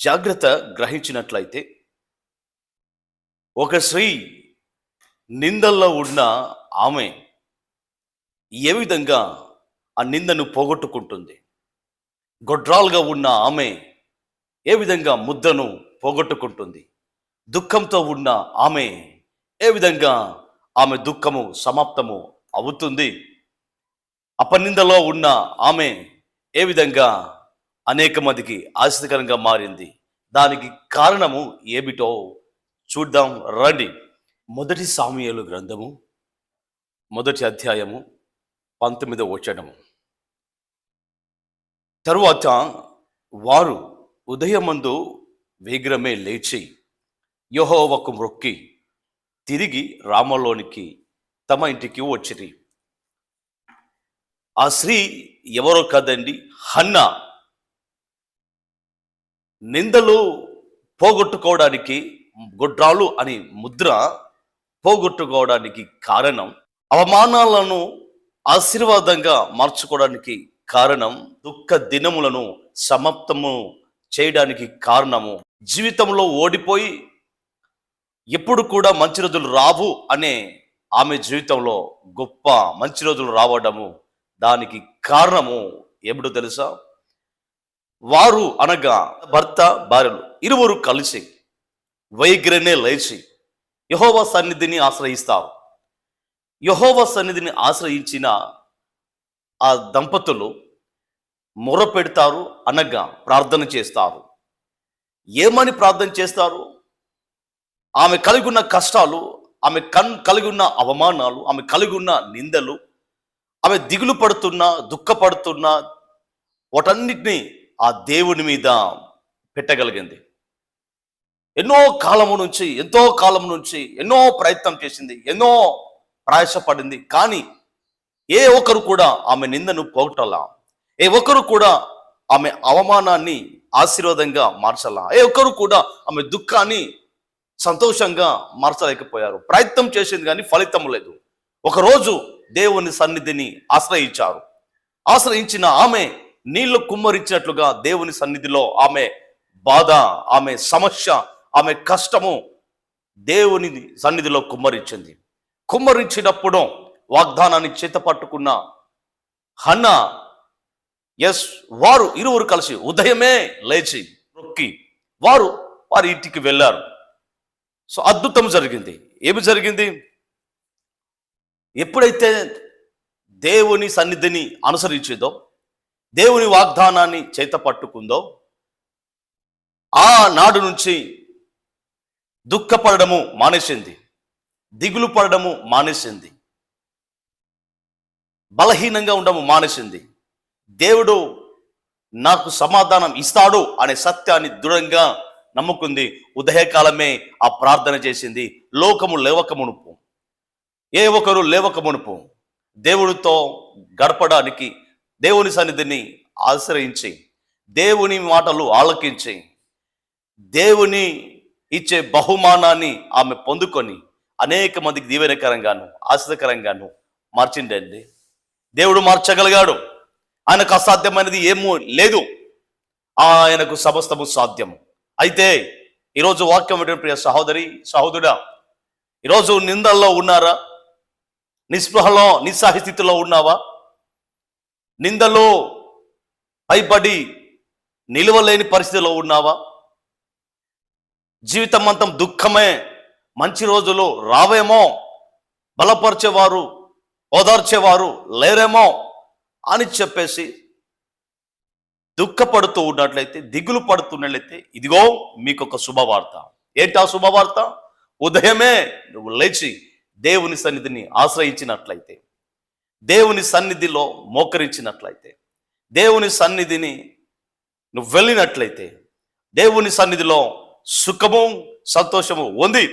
జాగ్రత్త గ్రహించినట్లయితే ఒక స్త్రీ నిందల్లో ఉన్న ఆమె ఏ విధంగా ఆ నిందను పోగొట్టుకుంటుంది? గొడ్రాలుగా ఉన్న ఆమె ఏ విధంగా ముద్దను పోగొట్టుకుంటుంది? దుఃఖంతో ఉన్న ఆమె ఏ విధంగా ఆమె దుఃఖము సమాప్తము అవుతుంది? అపనిందలో ఉన్న ఆమె ఏ విధంగా అనేక మందికి ఆసక్తికరంగా మారింది. దానికి కారణము ఏమిటో చూద్దాం. రండి. మొదటి సామ్యాలు గ్రంథము మొదటి అధ్యాయము పంతొమ్మిదో వచ్చడము తరువాత వారు ఉదయమందు వేగ్రమే లేచి యహోవకు మొక్కి తిరిగి రామలోనికి తమ ఇంటికి వచ్చిరి. ఆ స్త్రీ ఎవరో కదండి హన్నా. నిందలు పోగొట్టుకోవడానికి గొడ్రాలు అని ముద్ర పోగొట్టుకోవడానికి కారణం అవమానాలను ఆశీర్వాదంగా మార్చుకోవడానికి కారణం దుఃఖ దినములను సమాప్తము చేయడానికి కారణము. జీవితంలో ఓడిపోయి ఎప్పుడు కూడా మంచి రోజులు రావు అనే ఆమె జీవితంలో గొప్ప మంచి రోజులు రావడము దానికి కారణము ఎప్పుడు తెలుసా? వారు అనగా భర్త భార్యలు ఇరువురు కలిసి వైగ్రనే లేచి యహోవ సన్నిధిని ఆశ్రయిస్తారు. యహోవ సన్నిధిని ఆశ్రయించిన ఆ దంపతులు మొర పెడతారు అనగా ప్రార్థన చేస్తారు. ఏమని ప్రార్థన చేస్తారు? ఆమె కలిగి ఉన్న కష్టాలు ఆమె కన్ కలిగి ఉన్న అవమానాలు ఆమె కలిగి ఉన్న నిందలు ఆమె దిగులు పడుతున్న దుఃఖపడుతున్న వాటన్నిటినీ ఆ దేవుని మీద పెట్టగలిగింది. ఎన్నో కాలము నుంచి ఎంతో కాలం నుంచి ఎన్నో ప్రయత్నం చేసింది ఎన్నో ప్రయాసపడింది. కానీ ఏ ఒక్కరు కూడా ఆమె నిందను పోగొట్టాలా? ఏ ఒక్కరు కూడా ఆమె అవమానాన్ని ఆశీర్వాదంగా మార్చాలా? ఏ ఒక్కరు కూడా ఆమె దుఃఖాన్ని సంతోషంగా మార్చలేకపోయారు. ప్రయత్నం చేసింది కానీ ఫలితం లేదు. ఒకరోజు దేవుని సన్నిధిని ఆశ్రయించారు. ఆశ్రయించిన ఆమె నీళ్ళు కుమ్మరించినట్లుగా దేవుని సన్నిధిలో ఆమె బాధ ఆమె సమస్య ఆమె కష్టము దేవుని సన్నిధిలో కుమ్మరించింది. కుమ్మరించినప్పుడు వాగ్దానాన్ని చేతపట్టుకున్న హన్న ఎస్ వారు ఇరువురు కలిసి ఉదయమే లేచి రొక్కి వారు వారి ఇంటికి వెళ్ళారు. సో అద్భుతం జరిగింది. ఏమి జరిగింది? ఎప్పుడైతే దేవుని సన్నిధిని అనుసరించిందో దేవుని వాగ్దానాన్ని చేత పట్టుకుందో ఆ నాడు నుంచి దుఃఖపడము మానేసింది దిగులు పడడము మానేసింది బలహీనంగా ఉండము మానేసింది. దేవుడు నాకు సమాధానం ఇస్తాడు అనే సత్యాన్ని దృఢంగా నమ్ముకుంది. ఉదయకాలమే ఆ ప్రార్థన చేసింది. లోకము లేవక మునుపు. ఏ ఒకరు లేవక మునుపు. దేవుడితో గడపడానికి దేవుని సన్నిధిని ఆశ్రయించి దేవుని మాటలు ఆలకించి దేవుని ఇచ్చే బహుమానాన్ని ఆమె పొందుకొని అనేక మందికి దీవెనకరంగాను ఆశ్రయకరంగాను మార్చిండండి దేవుడు మార్చగలిగాడు. ఆయనకు అసాధ్యమైనది ఏమో లేదు. ఆయనకు సమస్తము సాధ్యము. అయితే ఈరోజు వాక్యం ప్రియ సహోదరి సహోదరుడా ఈరోజు నిందల్లో ఉన్నారా? నిస్పృహలో నిస్సాహి స్థితిలో ఉన్నావా? నిందలో పైబడి నిలవలేని పరిస్థితిలో ఉన్నావా? జీవితం అంతం దుఃఖమే మంచి రోజులు రావేమో బలపరిచేవారు ఓదార్చేవారు లేరేమో అని చెప్పేసి దుఃఖపడుతూ ఉన్నట్లయితే దిగులు పడుతున్నట్లయితే ఇదిగో మీకు ఒక శుభవార్త. ఏంటి ఆ శుభవార్త? ఉదయమే నువ్వు లేచి దేవుని సన్నిధిని ఆశ్రయించినట్లయితే. దేవుని సన్నిధిలో మోకరించినట్లయితే దేవుని సన్నిధిని నువ్వు వెళ్ళినట్లయితే దేవుని సన్నిధిలో సుఖము సంతోషము ఉంది.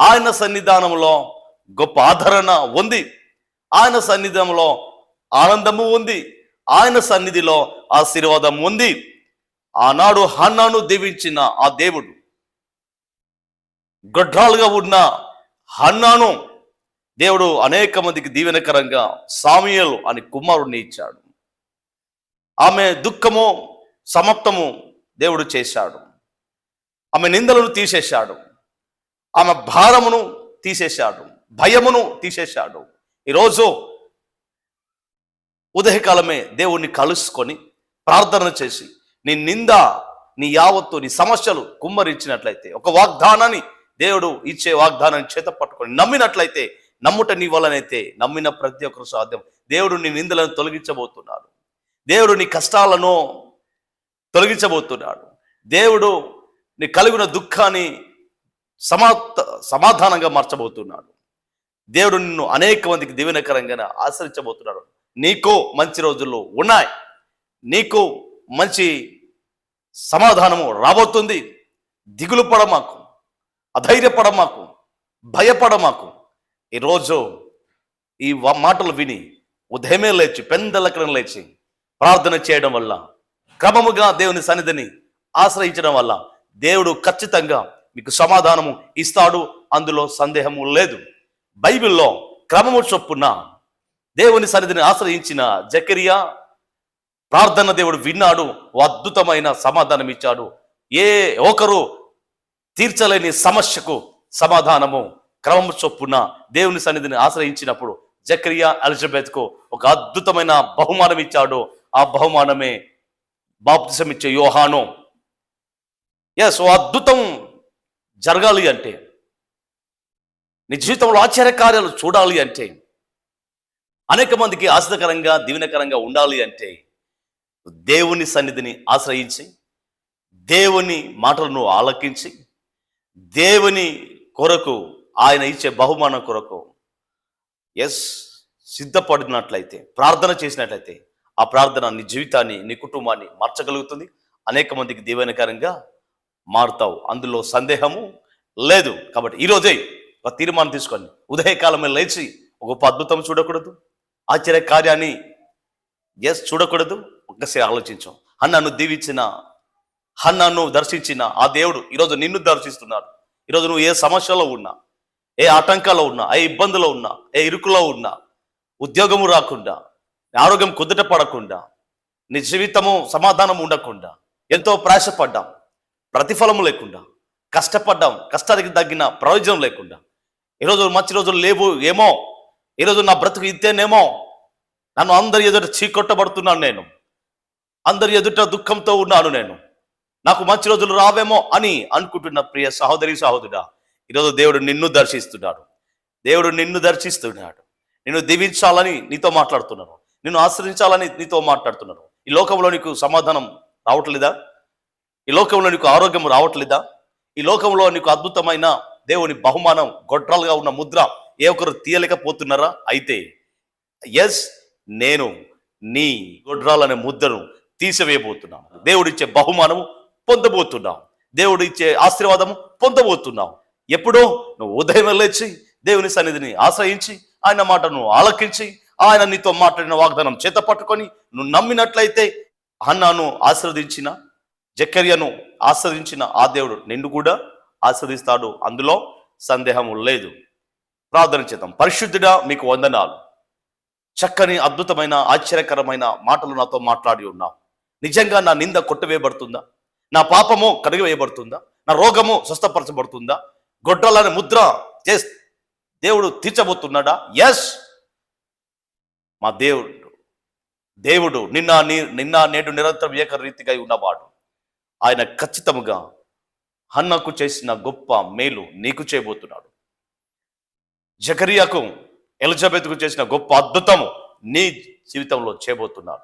ఆయన సన్నిధానంలో గొప్ప ఆదరణ ఉంది. ఆయన సన్నిధానంలో ఆనందము ఉంది. ఆయన సన్నిధిలో ఆశీర్వాదం ఉంది. ఆనాడు హన్నాను దీవించిన ఆ దేవుడు గొడ్రాలుగా ఉన్న హన్నాను దేవుడు అనేక మందికి దీవెనకరంగా సామియలు అని కుమారుణ్ణి ఇచ్చాడు. ఆమె దుఃఖము సమాప్తము దేవుడు చేశాడు. ఆమె నిందలను తీసేశాడు. ఆమె భారమును తీసేశాడు. భయమును తీసేశాడు. ఈరోజు ఉదయకాలమే దేవుణ్ణి కలుసుకొని ప్రార్థన చేసి నీ నింద నీ యావత్తు నీ సమస్యలు కుమ్మరించినట్లయితే ఒక వాగ్దానాన్ని దేవుడు ఇచ్చే వాగ్దానాన్ని చేత పట్టుకొని నమ్మినట్లయితే నమ్ముట నీ వలనైతే నమ్మిన ప్రతి ఒక్కరు సాధ్యం. దేవుడు నీ నిందలను తొలగించబోతున్నాడు. దేవుడు నీ కష్టాలను తొలగించబోతున్నాడు. దేవుడు నీ కలిగిన దుఃఖాన్ని సమా సమాధానంగా మార్చబోతున్నాడు. దేవుడు నిన్ను అనేక మందికి దీవెనకరంగా ఆశ్రయించబోతున్నాడు. నీకు మంచి రోజుల్లో ఉన్నాయి. నీకు మంచి సమాధానము రాబోతుంది. దిగులు పడమాకు అధైర్యపడమాకు భయపడమాకు ఈరోజు ఈ మాటలు విని ఉదయమే లేచి పెందలకరం లేచి ప్రార్థన చేయడం వల్ల క్రమముగా దేవుని సన్నిధిని ఆశ్రయించడం వల్ల దేవుడు ఖచ్చితంగా మీకు సమాధానము ఇస్తాడు. అందులో సందేహము లేదు. బైబిల్లో క్రమము చొప్పున దేవుని సన్నిధిని ఆశ్రయించిన జకరియా ప్రార్థన దేవుడు విన్నాడు. అద్భుతమైన సమాధానం ఇచ్చాడు. ఏ ఒకరు తీర్చలేని సమస్యకు సమాధానము క్రమం చొప్పున దేవుని సన్నిధిని ఆశ్రయించినప్పుడు జక్రియా ఎలిజబెత్కు ఒక అద్భుతమైన బహుమానం ఇచ్చాడు. ఆ బహుమానమే బాప్తిసం ఇచ్చే యోహాను. ఎస్ ఓ అద్భుతం జరగాలి అంటే నీ జీవితంలో ఆశ్చర్య కార్యాలు చూడాలి అంటే అనేక మందికి ఆశ్చర్యకరంగా దీవెనకరంగా ఉండాలి అంటే దేవుని సన్నిధిని ఆశ్రయించి దేవుని మాటలను ఆలకించి దేవుని కొరకు ఆయన ఇచ్చే బహుమానం కొరకు ఎస్ సిద్ధపడినట్లయితే ప్రార్థన చేసినట్లయితే ఆ ప్రార్థన నీ జీవితాన్ని నీ కుటుంబాన్ని మార్చగలుగుతుంది. అనేక మందికి దీవెనకరంగా మారుతావు. అందులో సందేహము లేదు. కాబట్టి ఈరోజే ఒక తీర్మానం తీసుకోండి. ఉదయకాలమే లేచి ఒక గొప్ప అద్భుతం చూడకూడదు. ఆశ్చర్య కార్యాన్ని ఎస్ చూడకూడదు. ఒక్కసారి ఆలోచించాం. హన్నాను దీవించిన హన్నాను దర్శించిన ఆ దేవుడు ఈరోజు నిన్ను దర్శిస్తున్నాడు. ఈరోజు నువ్వు ఏ సమస్యలో ఉన్నా ఏ ఆటంకాలో ఉన్నా ఏ ఇబ్బందులో ఉన్నా ఏ ఇరుకులో ఉన్నా ఉద్యోగము రాకుండా ఆరోగ్యం కుదుట పడకుండా నీ జీవితము సమాధానం ఉండకుండా ఎంతో ప్రయాసపడ్డాం ప్రతిఫలం లేకుండా కష్టపడ్డాం కష్టానికి తగ్గిన ప్రయోజనం లేకుండా ఈరోజు మంచి రోజులు లేవు ఏమో ఈరోజు నా బ్రతుకు ఇంతేనేమో నన్ను అందరి ఎదుట చీకొట్టబడుతున్నాను నేను అందరి ఎదుట దుఃఖంతో ఉన్నాను నేను నాకు మంచి రోజులు రావేమో అని అనుకుంటున్న ప్రియ సహోదరి సహోదరుడా ఈరోజు దేవుడు నిన్ను దర్శిస్తున్నాడు. దేవుడు నిన్ను దర్శిస్తున్నాడు. నిన్ను దీవించాలని నీతో మాట్లాడుతున్నాను నిన్ను ఆశ్రయించాలని నీతో మాట్లాడుతున్నాను ఈ లోకంలో నీకు సమాధానం రావట్లేదా? ఈ లోకంలో నీకు ఆరోగ్యం రావట్లేదా? ఈ లోకంలో నీకు అద్భుతమైన దేవుని బహుమానం గొడ్రాలుగా ఉన్న ముద్ర ఏ ఒక్కరు తీయలేకపోతున్నారా? అయితే ఎస్ నేను నీ గొడ్రాలనే ముద్రను తీసివేయబోతున్నాను దేవుడిచ్చే బహుమానము పొందబోతున్నాం. దేవుడు ఇచ్చే ఆశీర్వాదము పొందబోతున్నాం. ఎప్పుడో నువ్వు ఉదయం లేచి దేవుని సన్నిధిని ఆశ్రయించి ఆయన మాటను ఆలకించి ఆయన నీతో మాట్లాడిన వాగ్దానం చేత పట్టుకొని నువ్వు నమ్మినట్లయితే అన్నాను ఆశీర్వదించిన జక్కర్యను ఆశ్రదించిన ఆ దేవుడు నిన్ను కూడా ఆశ్రదిస్తాడు అందులో సందేహము లేదు. ప్రార్థన చేద్దాం. పరిశుద్ధుడా మీకు వందనాలు. చక్కని అద్భుతమైన ఆశ్చర్యకరమైన మాటలు నాతో మాట్లాడి ఉన్నావు. నిజంగా నా నింద కొట్టవేయబడుతుందా? నా పాపము కడిగివేయబడుతుందా నా రోగము స్వస్థపరచబడుతుందా? గొడ్డలని ముద్ర చేసి దేవుడు తీర్చబోతున్నాడా? ఎస్ మా దేవుడు దేవుడు నిన్న నీ- నిన్న నేడు నిరంతరం ఏకరీతిగా ఉన్నవాడు. ఆయన ఖచ్చితముగా హన్నకు చేసిన గొప్ప మేలు నీకు చేయబోతున్నాడు. జకరియాకు ఎలిజబెత్కు చేసిన గొప్ప అద్భుతము నీ జీవితంలో చేయబోతున్నాడు.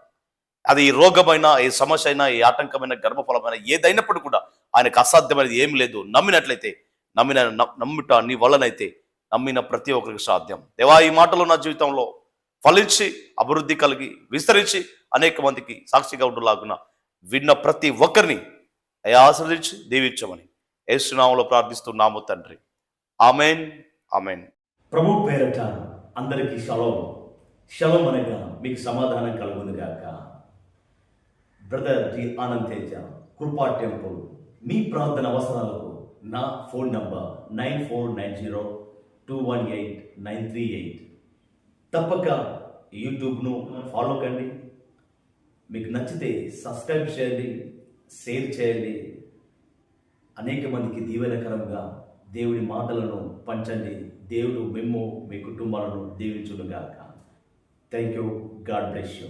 అది ఈ రోగమైన ఏ సమస్య అయినా ఏ ఆటంకమైన గర్భఫలమైన ఏదైనప్పుడు కూడా ఆయనకు అసాధ్యమైనది ఏం లేదు. నమ్మినట్లయితే నమ్మిన నమ్మిట నమ్ముట నీ వలనైతే నమ్మిన ప్రతి ఒక్కరికి సాధ్యం. దేవా ఈ మాటలు నా జీవితంలో ఫలించి అభివృద్ధి కలిగి విస్తరించి అనేక మందికి సాక్షిగా ఉండలాగున విన్న ప్రతి ఒక్కరిని ఆశ్రదించి దీవించమని యేసునామంలో ప్రార్థిస్తున్నాము తండ్రి. Amen amen. ప్రభు పేరట అందరికీ షలోం. షలోం అనగా మీకు సమాధానం కలుగును బ్రదర్ జి ఆనంద్ తేజ కృపా టెంపుల్ మీ ప్రార్థన అవసరాలకు నా phone number nine four nine zero two one eight nine three eight. తప్పక యూట్యూబ్ను ఫాలో కండి. మీకు నచ్చితే సబ్స్క్రైబ్ చేయండి షేర్ చేయండి. అనేక మందికి దీవెనకరంగా దేవుడి మాటలను పంచండి. దేవుడు మిమ్ము మీ కుటుంబాలను దీవించునుగాక. Thank you God bless you